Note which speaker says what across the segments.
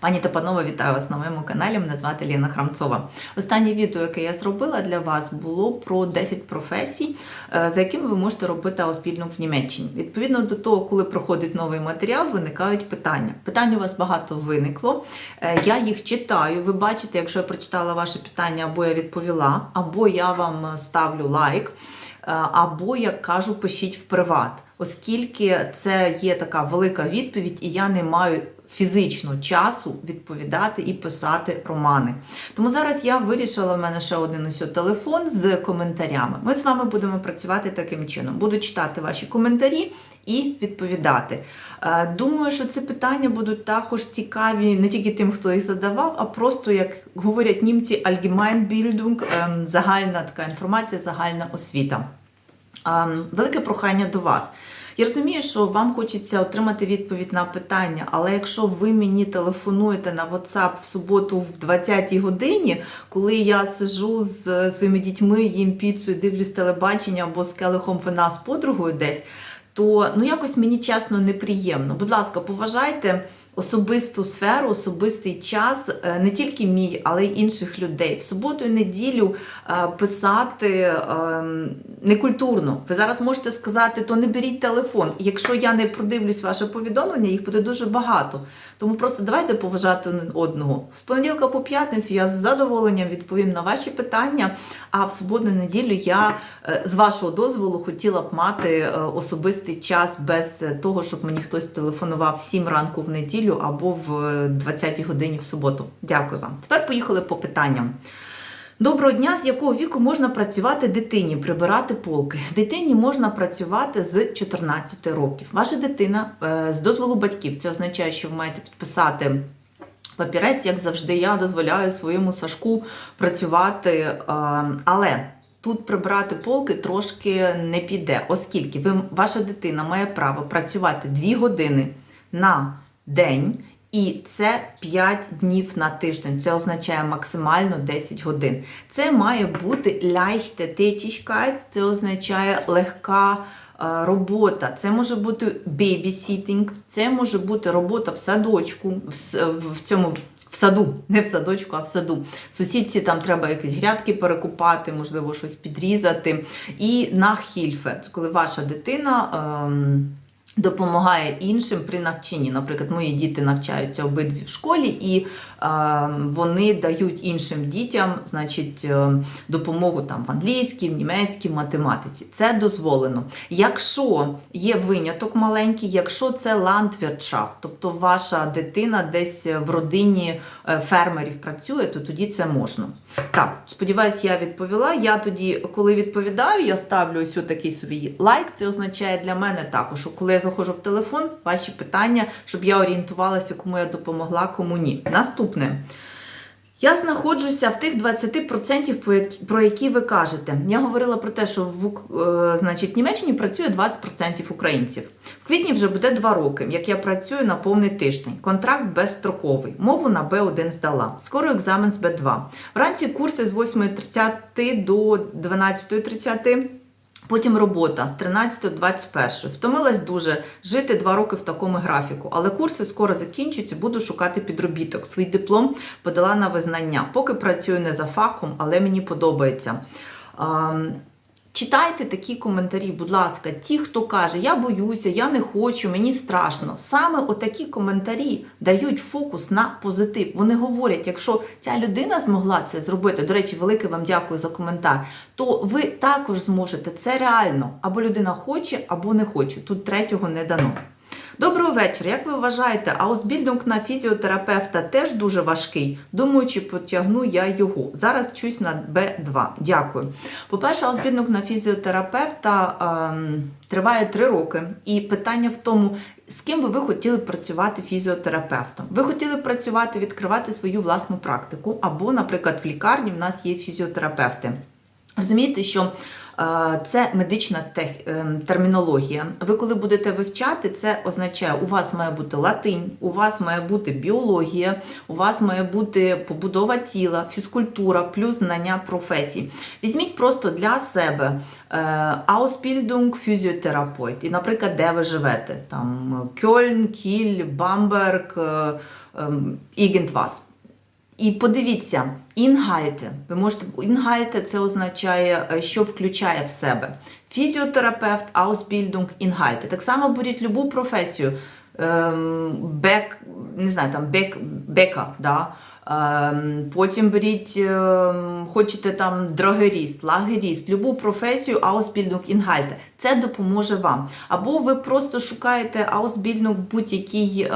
Speaker 1: Пані та панове, вітаю вас на моєму каналі. Мене звати Ліна Храмцова. Останнє відео, яке я зробила для вас, було про 10 професій, е, за якими ви можете робити аусбільнинг в Німеччині. Відповідно до того, коли проходить новий матеріал, виникають питання. Питань у вас багато виникло. Е, Я їх читаю. Ви бачите, якщо я прочитала ваше питання, або я відповіла, або я вам ставлю лайк, е, або я кажу, пишіть в приват, оскільки це є така велика відповідь, і я не маю фізично часу відповідати і писати романи. Тому зараз я вирішила, в мене ще один ось телефон з коментарями. Ми з вами будемо працювати таким чином. Буду читати ваші коментарі і відповідати. Е, Думаю, що ці питання будуть також цікаві не тільки тим, хто їх задавав, а просто, як говорять німці, Allgemeinbildung, ем, загальна така інформація, загальна освіта. Ем, Велике прохання до вас. Я розумію, що вам хочеться отримати відповідь на питання, але якщо ви мені телефонуєте на WhatsApp в суботу в 20-й годині, коли я сижу з своїми дітьми, їм піцу дивлюсь телебачення або з келихом вина з подругою десь, то ну якось мені чесно неприємно. Будь ласка, поважайте особисту сферу, особистий час, е, не тільки мій, але й інших людей. В суботу і неділю е, писати е, некультурно. Ви зараз можете сказати, то не беріть телефон. Якщо я не продивлюсь ваше повідомлення, їх буде дуже багато. Тому просто давайте поважати одного. З понеділка по п'ятницю я з задоволенням відповім на ваші питання. А в суботу неділю я е, з вашого дозволу хотіла б мати особистий час без того, щоб мені хтось телефонував 7 ранку в неділю або в 20 годині в суботу. Дякую вам. Тепер поїхали по питанням. Доброго дня, з якого віку можна працювати дитині, прибирати полки. Дитині можна працювати з 14 років. Ваша дитина е, з дозволу батьків. Це означає, що ви маєте підписати папірець, як завжди, я дозволяю своєму Сашку працювати. е, Але тут прибирати полки трошки не піде, оскільки ви, ваша дитина має право працювати 2 години на день. І це 5 днів на тиждень. Це означає максимально 10 годин. Це має бути leichte Tätigkeit, це означає легка е, робота. Це може бути babysitting, це може бути робота в садочку, в цьому. В саду, не в садочку, а в саду. Сусідці там треба якісь грядки перекупати, можливо, щось підрізати. І на хільфе, коли ваша дитина. Ем, допомагає іншим при навчанні. Наприклад, мої діти навчаються обидві в школі, і е, вони дають іншим дітям значить, е, допомогу там в англійській, в німецькій, в математиці. Це дозволено. Якщо є виняток маленький, якщо це ландвіртшафт, тобто ваша дитина десь в родині е, фермерів працює, то тоді це можна. Так, сподіваюсь, я відповіла. Я тоді, коли відповідаю, я ставлю ось такий собі лайк. Це означає для мене також, коли я заходжу в телефон, ваші питання, щоб я орієнтувалася, кому я допомогла, кому ні. Наступне. Я знаходжуся в тих 20%, по які- про які ви кажете. Я говорила про те, що в, е, значить, Німеччині працює 20% українців. В квітні вже буде 2 роки, як я працюю на повний тиждень. Контракт безстроковий. Мову на Б1 здала. Скоро екзамен з Б2. Вранці курси з 8.30 до 12.30. Потім робота з 13 до 21. Втомилась дуже жити два роки в такому графіку. Але курси скоро закінчуються, буду шукати підробіток. Свій диплом подала на визнання. Поки працюю не за факом, але мені подобається. Читайте такі коментарі, будь ласка, ті, хто каже, я боюся, я не хочу, мені страшно. Саме отакі коментарі дають фокус на позитив. Вони говорять, якщо ця людина змогла це зробити, до речі, велике вам дякую за коментар, то ви також зможете. Це реально. Або людина хоче, або не хоче. Тут третього не дано. Доброго вечора. Як ви вважаєте, аусбільдинг на фізіотерапевта теж дуже важкий? Думаю, чи потягну я його. Зараз вчусь на Б2. Дякую. По-перше, аусбільдинг на фізіотерапевта ем, триває 3 роки. І питання в тому, з ким би ви хотіли працювати фізіотерапевтом? Ви хотіли працювати, відкривати свою власну практику, або, наприклад, в лікарні в нас є фізіотерапевти. Розумієте, що це медична тех, е, термінологія. Ви коли будете вивчати, це означає, у вас має бути латинь, у вас має бути біологія, у вас має бути побудова тіла, фізкультура, плюс знання професій. Візьміть просто для себе е, Ausbildung фізіотерапевт. І, наприклад, де ви живете? Там Кьольн, Кіль, Бамберг, е, ем, Irgendwas. І подивіться, інгальте. Ви можете інгальте це означає, е, що включає в себе. Фізіотерапевт, Ausbildung, інгальте. Так само беріть любу професію. Ем, бек, не знаю, там бек, бека, да? Ем, потім беріть, ем, хочете там драгеріст, лагеріст, любу професію, Ausbildung, інгальте. Це допоможе вам. Або ви просто шукаєте Ausbildung в будь-якій.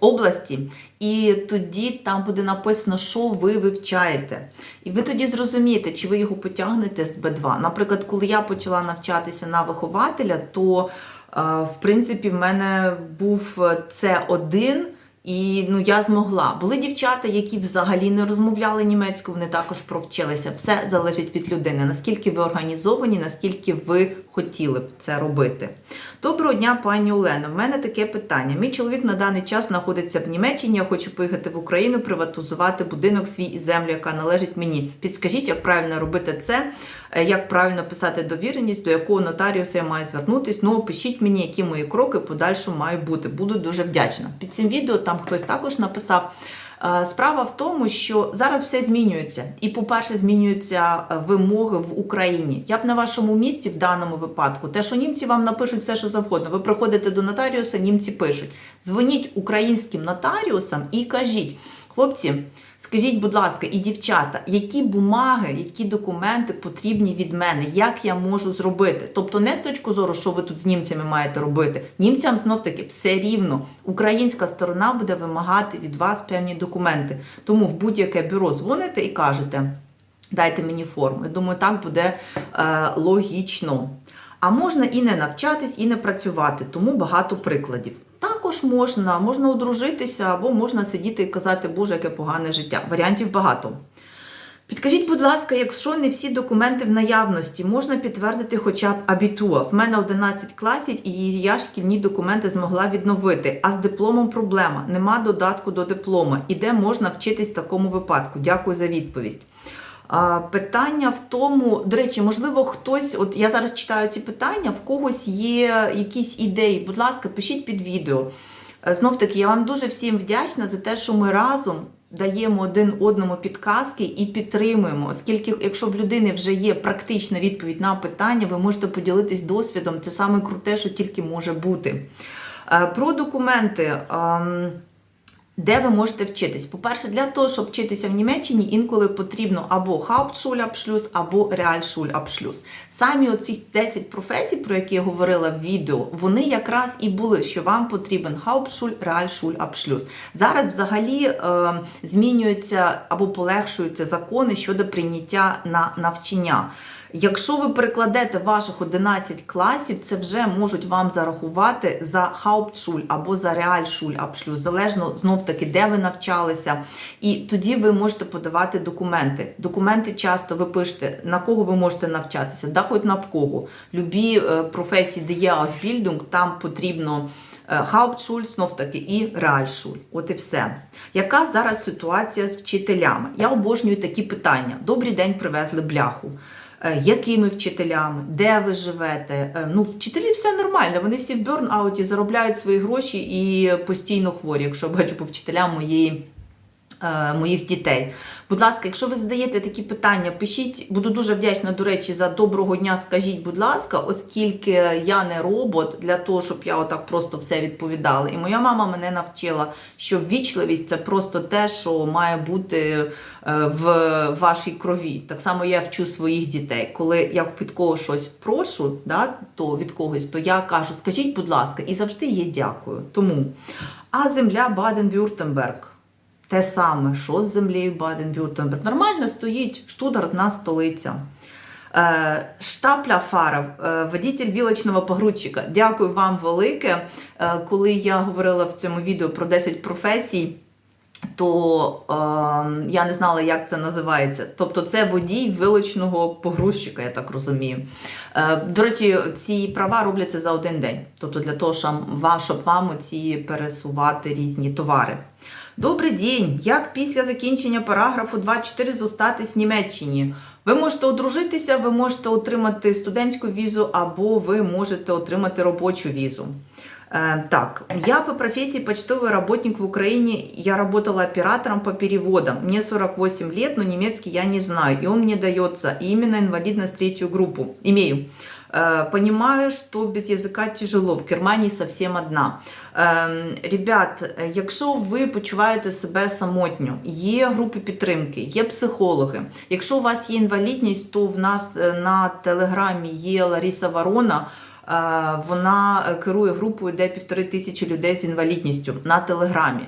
Speaker 1: Області, і тоді там буде написано, що ви вивчаєте. І ви тоді зрозумієте, чи ви його потягнете з Б2. Наприклад, коли я почала навчатися на вихователя, то е, в принципі в мене був С1. І ну я змогла. Були дівчата, які взагалі не розмовляли німецькою, вони також провчилися. Все залежить від людини, наскільки ви організовані, наскільки ви хотіли б це робити. Доброго дня, пані Олено. В мене таке питання. Мій чоловік на даний час знаходиться в Німеччині. Я хочу поїхати в Україну, приватизувати будинок свій і землю, яка належить мені. Підскажіть, як правильно робити це, е, як правильно писати довіреність, до якого нотаріуса я маю звернутися. Ну, пишіть мені, які мої кроки подальшому мають бути. Буду дуже вдячна. Під цим відео там хтось також написав. Е, Справа в тому, що зараз все змінюється, і, по-перше, змінюються е, вимоги в Україні. Я б на вашому місці в даному випадку, те, що німці вам напишуть все, що завгодно. Ви приходите до нотаріуса, німці пишуть. Дзвоніть українським нотаріусам і кажіть, хлопці. Скажіть, будь ласка, і дівчата, які бумаги, які документи потрібні від мене, як я можу зробити? Тобто, не з точки зору, що ви тут з німцями маєте робити. Німцям знов таки все рівно. Українська сторона буде вимагати від вас певні документи. Тому в будь-яке бюро дзвоните і кажете, дайте мені форму. Я думаю, так буде е, логічно. А можна і не навчатись, і не працювати, тому багато прикладів. Також можна, можна одружитися, або можна сидіти і казати, Боже, яке погане життя. Варіантів багато. Підкажіть, будь ласка, якщо не всі документи в наявності, можна підтвердити хоча б абітуа. В мене 11 класів і я шкільні документи змогла відновити. А з дипломом проблема. Нема додатку до диплома. І де можна вчитись в такому випадку? Дякую за відповідь. Питання в тому, до речі, можливо, хтось, от я зараз читаю ці питання, в когось є якісь ідеї. Будь ласка, пишіть під відео. Знов таки, я вам дуже всім вдячна за те, що ми разом даємо один одному підказки і підтримуємо, оскільки, якщо в людини вже є практична відповідь на питання, ви можете поділитись досвідом. Це саме круте, що тільки може бути. Е, Про документи. Де ви можете вчитись? По-перше, для того, щоб вчитися в Німеччині, інколи потрібно або Hauptschulabschluss, або Realschulabschluss. Самі оці 10 професій, про які я говорила в відео, вони якраз і були, що вам потрібен Hauptschul, Realschulabschluss. Зараз взагалі е, змінюються або полегшуються закони щодо прийняття на навчання. Якщо ви перекладете ваших 11 класів, це вже можуть вам зарахувати за Hauptschul або за Realschulabschluss, залежно знов таки, де ви навчалися. І тоді ви можете подавати документи. Документи часто ви пишете, на кого ви можете навчатися, да хоч на в кого. Любі е, професії, де є Ausbildung, там потрібно. е, Hauptschul, знов таки, і Realschul. От і все. Яка зараз ситуація з вчителями? Я обожнюю такі питання. Добрий день, привезли бляху. Е, Якими вчителями, де ви живете? Е, Ну, вчителі все нормально, вони всі в бёрнауті заробляють свої гроші і постійно хворі, якщо бачу по вчителям моєї, моїх дітей. Будь ласка, якщо ви задаєте такі питання, пишіть, буду дуже вдячна, до речі, за доброго дня. Скажіть, будь ласка, оскільки я не робот для того, щоб я отак просто все відповідала. І моя мама мене навчила, що ввічливість це просто те, що має бути е, в вашій крові. Так само я вчу своїх дітей. Коли я від когось щось прошу, да, то від когось, то я кажу, скажіть, будь ласка, і завжди є дякую. Тому. А земля Баден-Вюртемберг. Те саме, що з землею Баден-Вюртемберг. Нормально стоїть Штутгартна столиця. Е, Штапля Фаров, е, водитель вілочного погрузчика. Дякую вам велике. Е, Коли я говорила в цьому відео про 10 професій, то я не знала, як це називається. Тобто це водій вилучного погрузчика, я так розумію. До речі, ці права робляться за один день. Тобто для того, щоб вам, щоб вам оці пересувати різні товари. Добрий день! Як після закінчення параграфу 24 зостатись в Німеччині? Ви можете одружитися, ви можете отримати студентську візу, або ви можете отримати робочу візу. Э, Так, я по профессии почтовый работник в Украине. Я работала оператором по переводам. Мне 48 лет, но немецкий я не знаю. И он мне дается. И именно инвалидность третью группу. Имею. Э, Понимаю, что без языка тяжело. В Германії совсем одна. Ребят, якщо ви почуваєте себе самотньо, є групи підтримки, є психологи. Якщо у вас є інвалідність, то в нас е, на телеграмі є Ларіса Ворона. Е, Вона керує групою, де півтори тисячі людей з інвалідністю на телеграмі.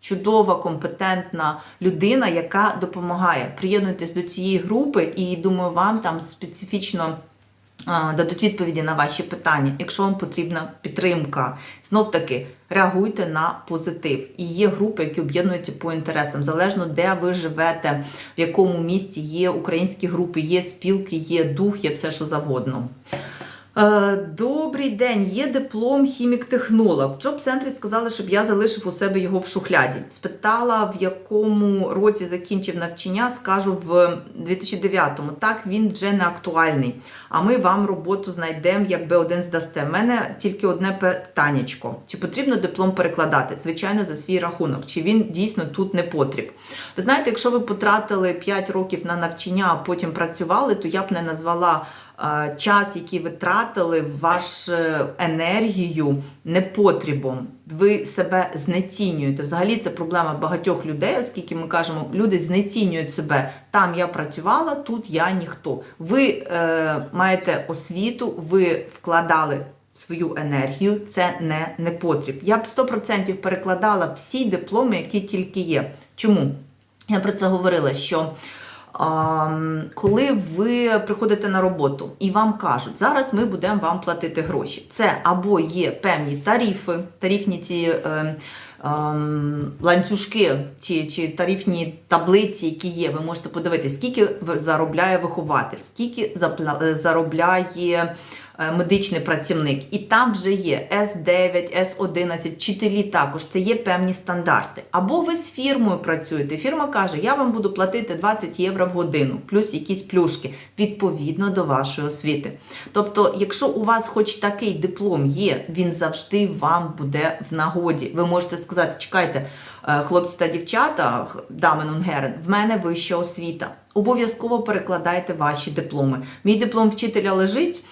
Speaker 1: Чудова, компетентна людина, яка допомагає. Приєднуйтесь до цієї групи, і думаю, вам там специфічно дадуть відповіді на ваші питання, якщо вам потрібна підтримка. Знов таки реагуйте на позитив. І є групи, які об'єднуються по інтересам, залежно де ви живете, в якому місті є українські групи, є спілки, є дух, є все, що завгодно. Е, Добрий день, є диплом хімік-технолог. В джоб-центрі сказали, щоб я залишив у себе його в шухляді. Спитала, в якому році закінчив навчання, скажу в 2009-му. Так, він вже не актуальний. А ми вам роботу знайдемо, якби один здасте. У мене тільки одне питаннячко. Чи потрібно диплом перекладати? Звичайно, за свій рахунок. Чи він дійсно тут не потріб? Ви знаєте, якщо ви потратили 5 років на навчання, а потім працювали, то я б не назвала час, який ви тратили, вашу енергію непотрібом. Ви себе знецінюєте. Взагалі це проблема багатьох людей, оскільки ми кажемо, люди знецінюють себе. Там я працювала, тут я ніхто. Ви е, маєте освіту, ви вкладали свою енергію, це не непотріб. Я б 100% перекладала всі дипломи, які тільки є. Чому? Я про це говорила, що коли ви приходите на роботу і вам кажуть, зараз ми будемо вам платити гроші. Це або є певні тарифи, тарифні ці е, ем, ланцюжки чи, чи тарифні таблиці, які є. Ви можете подивитися, скільки заробляє вихователь, скільки е, заробляє медичний працівник. І там вже є С9, С11, вчителі також. Це є певні стандарти. Або ви з фірмою працюєте. Фірма каже, я вам буду платити 20 євро в годину, плюс якісь плюшки, відповідно до вашої освіти. Тобто, якщо у вас хоч такий диплом є, він завжди вам буде в нагоді. Ви можете сказати, чекайте, е, хлопці та дівчата, Дамен Унгерен, в мене вища освіта. Обов'язково перекладайте ваші дипломи. Мій диплом вчителя лежить.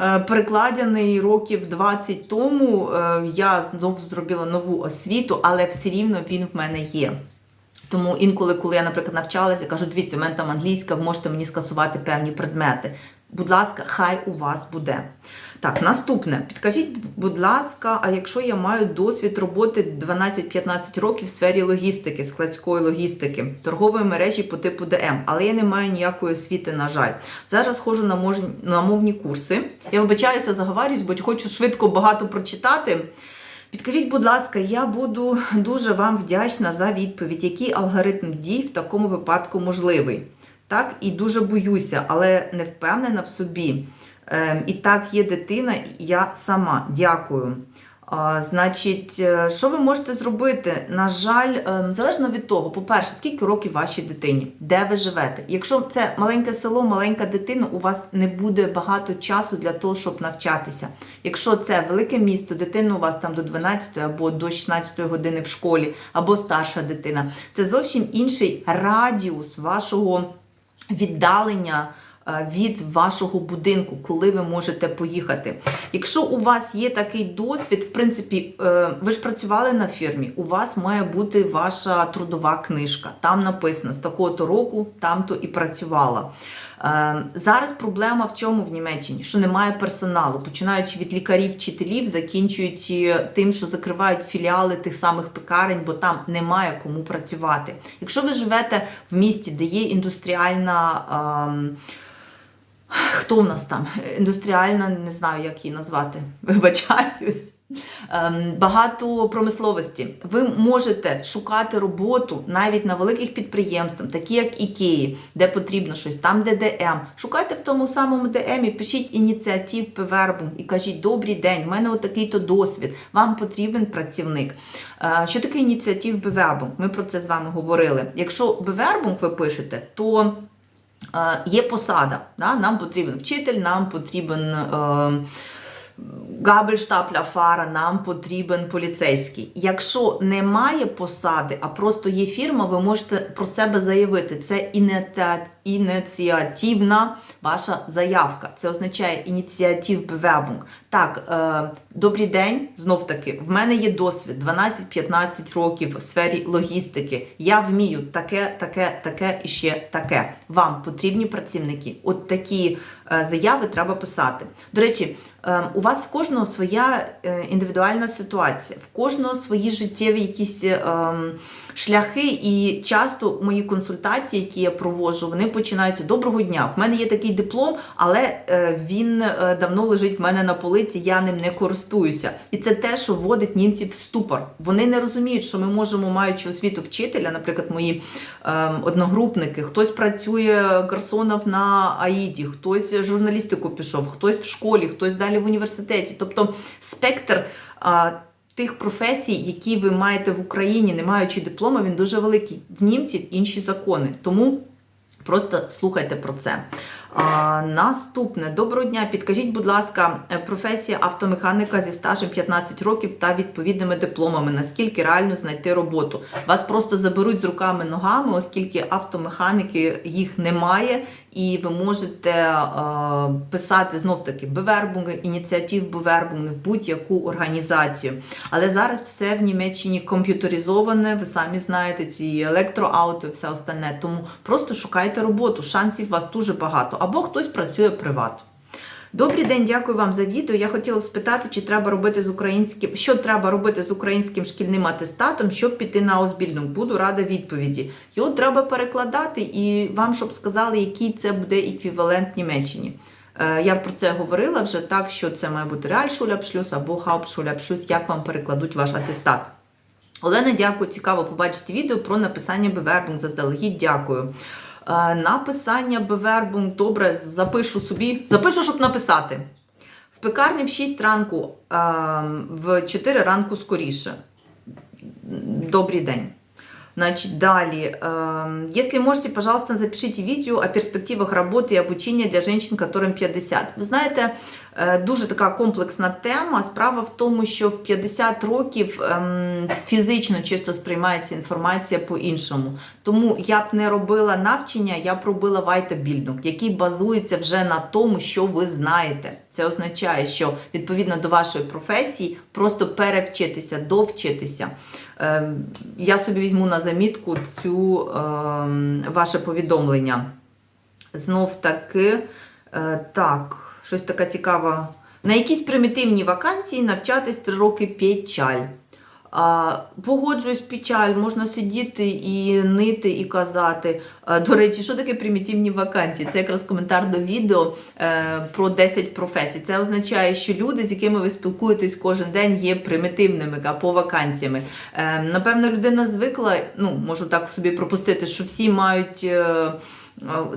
Speaker 1: Е, Перекладений років 20 тому е, я знову зробила нову освіту, але все рівно він в мене є. Тому інколи, коли я, наприклад, навчалася, я кажу, дивіться, у мене там англійська, ви можете мені скасувати певні предмети. Будь ласка, хай у вас буде. Так, наступне. Підкажіть, будь ласка, а якщо я маю досвід роботи 12-15 років в сфері логістики, складської логістики, торгової мережі по типу ДМ, але я не маю ніякої освіти, на жаль. Зараз ходжу на, мож... на мовні курси. Я вибачаюся, заговарююсь, бо хочу швидко багато прочитати. Підкажіть, будь ласка, я буду дуже вам вдячна за відповідь, який алгоритм дій в такому випадку можливий. Так, і дуже боюся, але не впевнена в собі. Ем, і так, є дитина, і я сама. Дякую. Значить, е, що ви можете зробити? На жаль, ем, залежно від того, по-перше, скільки років вашій дитині, де ви живете. Якщо це маленьке село, маленька дитина, у вас не буде багато часу для того, щоб навчатися. Якщо це велике місто, дитина у вас там до 12 або до 16 години в школі, або старша дитина, це зовсім інший радіус вашого віддалення е, від вашого будинку, коли ви можете поїхати. Якщо у вас є такий досвід, в принципі, е, ви ж працювали на фірмі, у вас має бути ваша трудова книжка. Там написано з такого-то року, там-то і працювала. Е, Зараз проблема в чому в Німеччині? Що немає персоналу, починаючи від лікарів, вчителів, закінчуючи тим, що закривають філіали тих самих пекарень, бо там немає кому працювати. Якщо ви живете в місті, де є індустріальна. ем, Хто в нас там? Індустріальна, не знаю, як її назвати. Вибачаюсь. Ем, Багато промисловості. Ви можете шукати роботу навіть на великих підприємствах, такі як Ікеї, де потрібно щось, там де ДМ. Шукайте в тому самому ДМ і пишіть ініціатив Певербум і кажіть, добрий день, в мене отакий-то досвід, вам потрібен працівник. Е, Що таке ініціатив Бевербум? Ми про це з вами говорили. Якщо Бевербум ви пишете, то е, є посада. Да? Нам потрібен вчитель, нам потрібен. Е, Габельштапля фара, нам потрібен поліцейський. Якщо немає посади, а просто є фірма, ви можете про себе заявити. Це ініціативна ваша заявка. Це означає ініціатив Bewerbung. Так, е, добрий день. Знов таки, в мене є досвід 12-15 років в сфері логістики. Я вмію таке, таке, таке і ще таке. Вам потрібні працівники. От такі е, заяви треба писати. До речі, е, у вас в кожного своя е, індивідуальна ситуація, в кожного свої життєві якісь е, ем, шляхи, і часто мої консультації, які я проводжу, вони починаються доброго дня. В мене є такий диплом, але е, він е, давно лежить в мене на полиці, я ним не користуюся. І це те, що вводить німців в ступор. Вони не розуміють, що ми можемо, маючи освіту вчителя, наприклад, мої е, одногрупники, хтось працює гарсонов на Аїді, хтось журналістику пішов, хтось в школі, хтось далі в університеті. Тобто спектр. А, Тих професій, які ви маєте в Україні, не маючи диплому, він дуже великий. В німців інші закони. Тому просто слухайте про це. А, наступне доброго дня. Підкажіть, будь ласка, е, професія автомеханіка зі стажем 15 років та відповідними дипломами. Наскільки реально знайти роботу? Вас просто заберуть з руками ногами, оскільки автомеханіки їх немає, і ви можете е, писати знов таки бевербунги, ініціатив бевербунги в будь-яку організацію. Але зараз все в Німеччині комп'ютеризоване, ви самі знаєте, ці електроауто і все остальне. Тому просто шукайте роботу. Шансів у вас дуже багато. Або хтось працює приват. Добрий день, дякую вам за відео. Я хотіла спитати, чи треба робити з українським, що треба робити з українським шкільним атестатом, щоб піти на Озбільну. Буду рада відповіді. Його треба перекладати і вам, щоб сказали, який це буде еквівалент Німеччині. Е, Я про це говорила вже так, що це має бути Реальшулябшлюс або Хаупшулябшлюс, як вам перекладуть ваш атестат. Олена, дякую, цікаво побачити відео про написання Бевербунг. Заздалегідь дякую. Е, Написання Бевербунг, добре, запишу собі, запишу, щоб написати. В пекарні в 6 ранку, е, в 4 ранку скоріше. Добрий день. Значит, далее. эм, Если можете, пожалуйста, запишите видео о перспективах работы и обучения для женщин, которым 50. Ви знаєте, е, дуже така комплексна тема. Справа в тому, що в 50 років ем, фізично чисто сприймається інформація по-іншому. Тому я б не робила навчання, я б робила вайтабільдинг, який базується вже на тому, що ви знаєте. Це означає, що відповідно до вашої професії просто перевчитися, довчитися. Ем, Я собі візьму на замітку цю ем, ваше повідомлення. Знов таки, е, так, щось така цікава. На якісь примітивні вакансії навчатись 3 роки печаль. А, Погоджуюсь печаль, можна сидіти і нити, і казати. А, До речі, що таке примітивні вакансії? Це якраз коментар до відео е, про 10 професій. Це означає, що люди, з якими ви спілкуєтесь кожен день, є примітивними або вакансіями. Е, напевно, людина звикла, ну, можу так собі пропустити, що всі мають. е,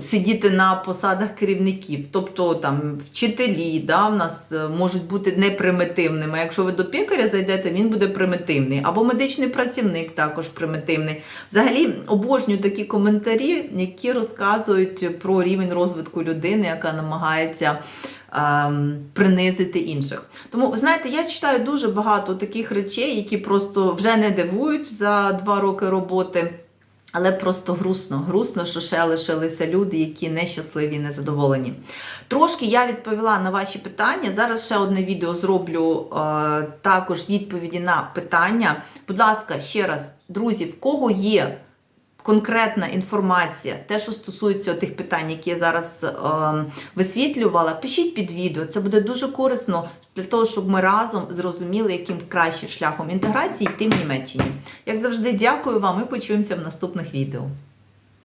Speaker 1: Сидіти на посадах керівників, тобто там вчителі, да, в нас е, можуть бути непримітивними. Якщо ви до пекаря зайдете, він буде примітивний. Або медичний працівник також примітивний. Взагалі обожнюю такі коментарі, які розказують про рівень розвитку людини, яка намагається ем, принизити інших. Тому, знаєте, я читаю дуже багато таких речей, які просто вже не дивують за два роки роботи. Але просто грустно, грустно, що ще лишилися люди, які нещасливі незадоволені. Трошки я відповіла на ваші питання. Зараз ще одне відео зроблю е, також відповіді на питання. Будь ласка, ще раз, друзі, в кого є конкретна інформація, те, що стосується тих питань, які я зараз е, висвітлювала, пишіть під відео. Це буде дуже корисно для того, щоб ми разом зрозуміли, яким кращим шляхом інтеграції йти в Німеччині. Як завжди, дякую вам і почуємося в наступних відео.